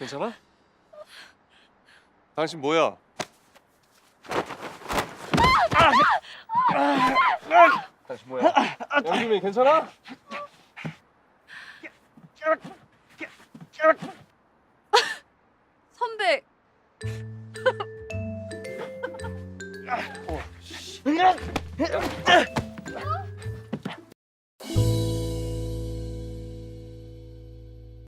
괜찮아? 당신 뭐야? 당신 뭐야? 영준이 괜찮아? 선배 어.